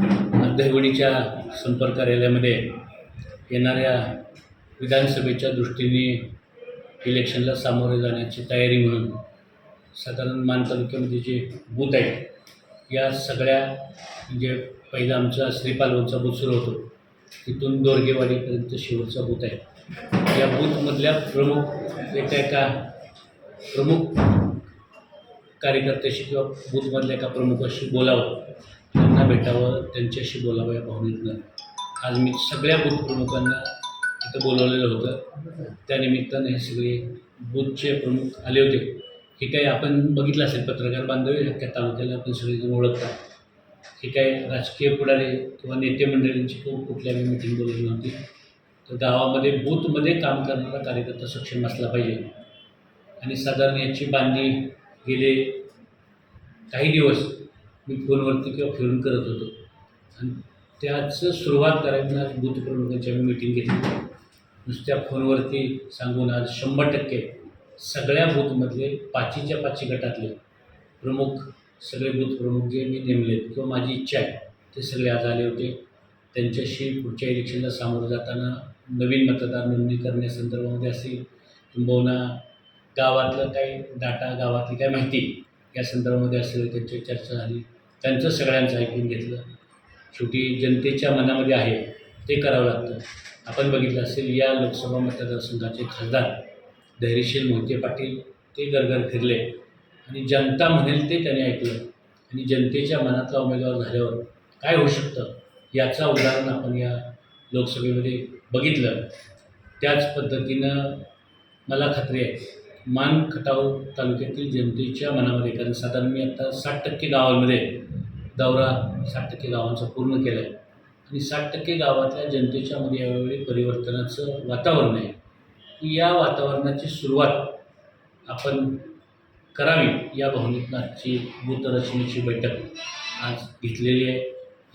दहिवडीच्या संपर्क कार्यालयामध्ये येणाऱ्या विधानसभेच्या दृष्टीने इलेक्शनला सामोरे जाण्याची तयारी म्हणून साधारण मान तालुक्यामध्ये जे बूथ आहेत. या सगळ्या म्हणजे पहिला आमचा श्रीपालवनचा बूथ सुरू होतो. तिथून दोरगेवाडीपर्यंत शेवटचा बूथ आहे. या बूथमधल्या प्रमुख एका एका प्रमुख कार्यकर्त्याशी किंवा बूथमधल्या एका प्रमुखाशी बोलावं. त्यांना भेटावं त्यांच्याशी बोलावं या भावनेतनं. आज मी सगळ्या बुथ प्रमुखांना इथं बोलवलेलं होतं. त्यानिमित्तानं हे सगळे बूथचे प्रमुख आले होते. हे काही आपण बघितलं असेल पत्रकार बांधव त्या तालुक्याला आपण सगळेजण ओळखतात. हे काय राजकीय पुढारी किंवा नेते मंडळींची खूप कुठल्याही मिटिंग बोलवली नव्हती. तर गावामध्ये बूथमध्ये काम करणारा कार्यकर्ता सक्षम असला पाहिजे. आणि साधारण याची बांधणी गेले काही दिवस मी फोनवरती किंवा फिरून करत होतो. आणि त्याचं सुरुवात करायला आज बूथ प्रमुखांची आम्ही मिटिंग घेतली. नुसत्या फोनवरती सांगून आज शंभर टक्के सगळ्या बूथमधले पाचीच्या पाची गटातले प्रमुख सगळे बूथ प्रमुख जे मी नेमलेत किंवा माझी इच्छा आहे ते सगळे आज आले होते. त्यांच्याशी पुढच्या इलेक्शनला सामोरं जाताना नवीन मतदार नोंदणी करण्यासंदर्भामध्ये असेल किंबहुना गावातलं काही डाटा गावातली काय माहिती या संदर्भामध्ये असेल त्यांची चर्चा झाली. त्यांचं सगळ्यांचं ऐकून घेतलं. शेवटी जनतेच्या मनामध्ये आहे ते करावं लागतं. आपण बघितलं असेल या लोकसभा मतदारसंघाचे खासदार धैर्यशील मोहिते पाटील ते गरगर फिरले. आणि जनता म्हणेल ते त्याने ऐकलं. आणि जनतेच्या मनातला उमेदवार झाल्यावर काय होऊ शकतं? याचं उदाहरण आपण या लोकसभेमध्ये बघितलं. त्याच पद्धतीनं मला खात्री आहे मान खटाव तालुक्यातील जनतेच्या मनामध्ये कारण साधारण मी आता साठ टक्के गावांमध्ये दौरा साठ टक्के गावांचा पूर्ण केला आहे आणि साठ टक्के गावातल्या जनतेच्या मध्ये यावेळी परिवर्तनाचं वातावरण आहे. या वातावरणाची सुरुवात आपण करावी या भावनेतनं आजची भूतरचनेची बैठक आज घेतलेली आहे.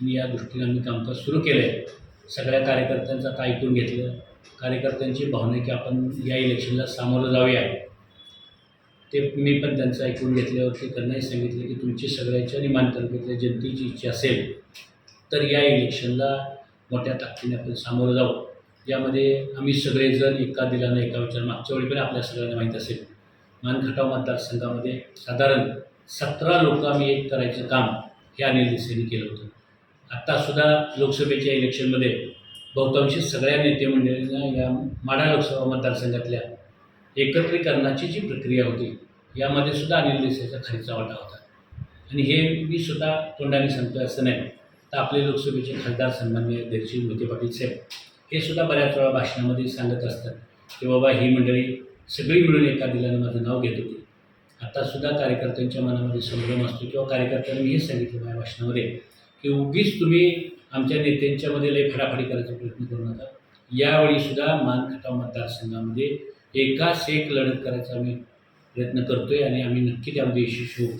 आणि या दृष्टीने आम्ही कामकाज सुरू केलं आहे सगळ्या कार्यकर्त्यांचं आता ऐकून घेतलं. कार्यकर्त्यांची भावना की आपण या इलेक्शनला सामोरं जाऊया. ते मी पण त्यांचं ऐकून घेतल्यावरती त्यांनाही सांगितलं की तुमची सगळ्याच्या आणि मान तालुक्यातल्या जनतेची इच्छा असेल तर या इलेक्शनला मोठ्या ताकदीने आपण सामोरं जाऊ यामध्ये आम्ही सगळेजण एका दिलानं एका विचार मागच्या वेळी पण आपल्या सगळ्यांना माहीत असेल. मानखटाव मतदारसंघामध्ये साधारण सतरा लोक आम्ही एक करायचं काम हे अनिल देसाईंनी केलं होतं. आत्तासुद्धा लोकसभेच्या इलेक्शनमध्ये बहुतांशी सगळ्या नेते मंडळींना या माढा लोकसभा मतदारसंघातल्या एकत्रीकरणाची जी प्रक्रिया होती यामध्ये सुद्धा अनिल देसाईचा खालीचा वाटा होता. आणि हे मी सुद्धा तोंडाने सांगतो असं नाही. तर आपले लोकसभेचे खासदार सन्मान्य धैर्यशील मोहिते पाटील साहेब हे सुद्धा बऱ्याच वेळा भाषणामध्ये सांगत असतात की बाबा ही मंडळी सगळी मिळून एका दिलाने माझं नाव घेत होती. आत्तासुद्धा कार्यकर्त्यांच्या मनामध्ये संभ्रम असतो किंवा कार्यकर्त्यांनी हे सांगितलं माझ्या भाषणामध्ये की उगीच तुम्ही आमच्या नेत्यांच्यामध्ये लई फडाफडी करायचा प्रयत्न करू नका. यावेळीसुद्धा मानखटाव मतदारसंघामध्ये एकाच एक लढत करायचा आम्ही प्रयत्न करतो आहे आणि आम्ही नक्की त्यामध्ये यशस्वी होऊ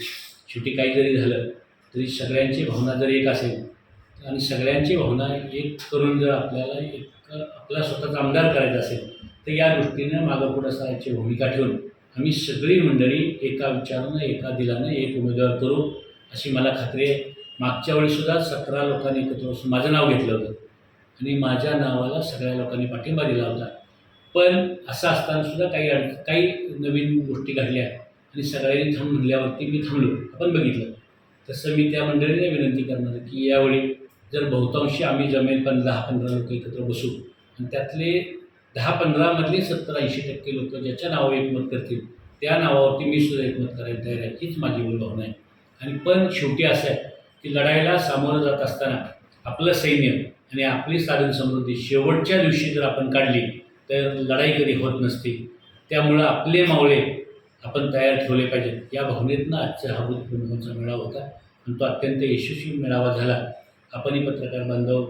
शेवटी काही जरी झालं तरी सगळ्यांची भावना जर एक असेल आणि सगळ्यांची भावना एक करून जर आपल्याला एक आपला स्वतःचा आमदार करायचा असेल तर या दृष्टीनं मागं पुढं सरायची भूमिका ठेवून आम्ही सगळी मंडळी एका विचारानं एका दिलानं एक उमेदवार करू अशी मला खात्री आहे. मागच्या वेळीसुद्धा सतरा लोकांनी एकत्र बसून माझं नाव घेतलं होतं. आणि माझ्या नावाला सगळ्या लोकांनी पाठिंबा दिला होता. पण असं असताना सुद्धा काही अड काही नवीन गोष्टी घडल्या आणि सगळ्यांनी थांब म्हणल्यावरती मी थांबलो. आपण बघितलं. तसं मी त्या मंडळीने विनंती करणार की यावेळी जर बहुतांशी आम्ही जमेल पण दहा पंधरा लोक एकत्र बसू आणि त्यातले दहा पंधरामधले सत्तर ऐंशी टक्के लोक ज्याच्या नावावर एकमत करतील त्या नावावरती मी सुद्धा एकमत करायला तयार आहे. हीच माझी मूळ भावना आहे. आणि पण शेवटी असं आहे की लढाईला सामोरं जात असताना आपलं सैन्य आणि आपली साधन समृद्धी शेवटच्या दिवशी जर आपण काढली तर लढाई कधी होत नसते. त्यामुळं आपले मावळे आपण तयार ठेवले पाहिजेत. या भावनेतनं आजचा हा बुद्धपूर्णिमेचा मेळावा होता. आणि तो अत्यंत यशस्वी मेळावा झाला. आपणही पत्रकार बांधव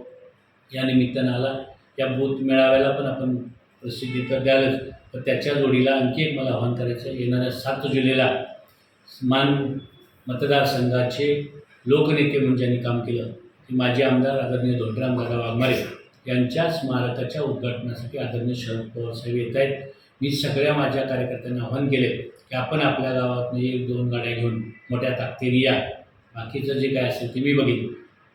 या निमित्तानं आला. या बूथ मेळाव्याला पण आपण प्रसिद्धी तर द्यालच. तर त्याच्या जोडीला आणखी एक मला आव्हान करायचं येणाऱ्या सात जुलैला मान मतदारसंघाचे लोकनेते म्हणून ज्यांनी काम केलं ते माजी आमदार आदरणीय धोंडराम दादा वाघमारे. यांच्या स्मारकाच्या उद्घाटनासाठी आदरणीय शरद पवार साहेब येत आहेत. मी सगळ्या माझ्या कार्यकर्त्यांना आव्हान केले की आपण आपल्या गावातनं एक दोन गाड्या घेऊन मोठ्या ताकदीने या. बाकीचं जे काय असेल ते मी बघेन.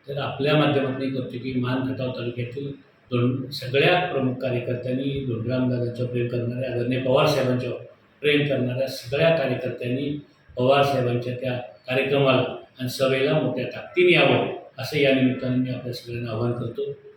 तर आपल्या माध्यमातून करतो की मान खटाव तालुक्यातील दोन सगळ्या प्रमुख कार्यकर्त्यांनी धोंडरामदादांचं प्रेम करणाऱ्या आदरणीय पवारसाहेबांच्या प्रेम करणाऱ्या सगळ्या कार्यकर्त्यांनी पवार साहेबांच्या त्या कार्यक्रमाला आणि सभेला मोठ्या ताकदीने यावं असं या निमित्ताने मी आपल्या सगळ्यांना आवाहन करतो.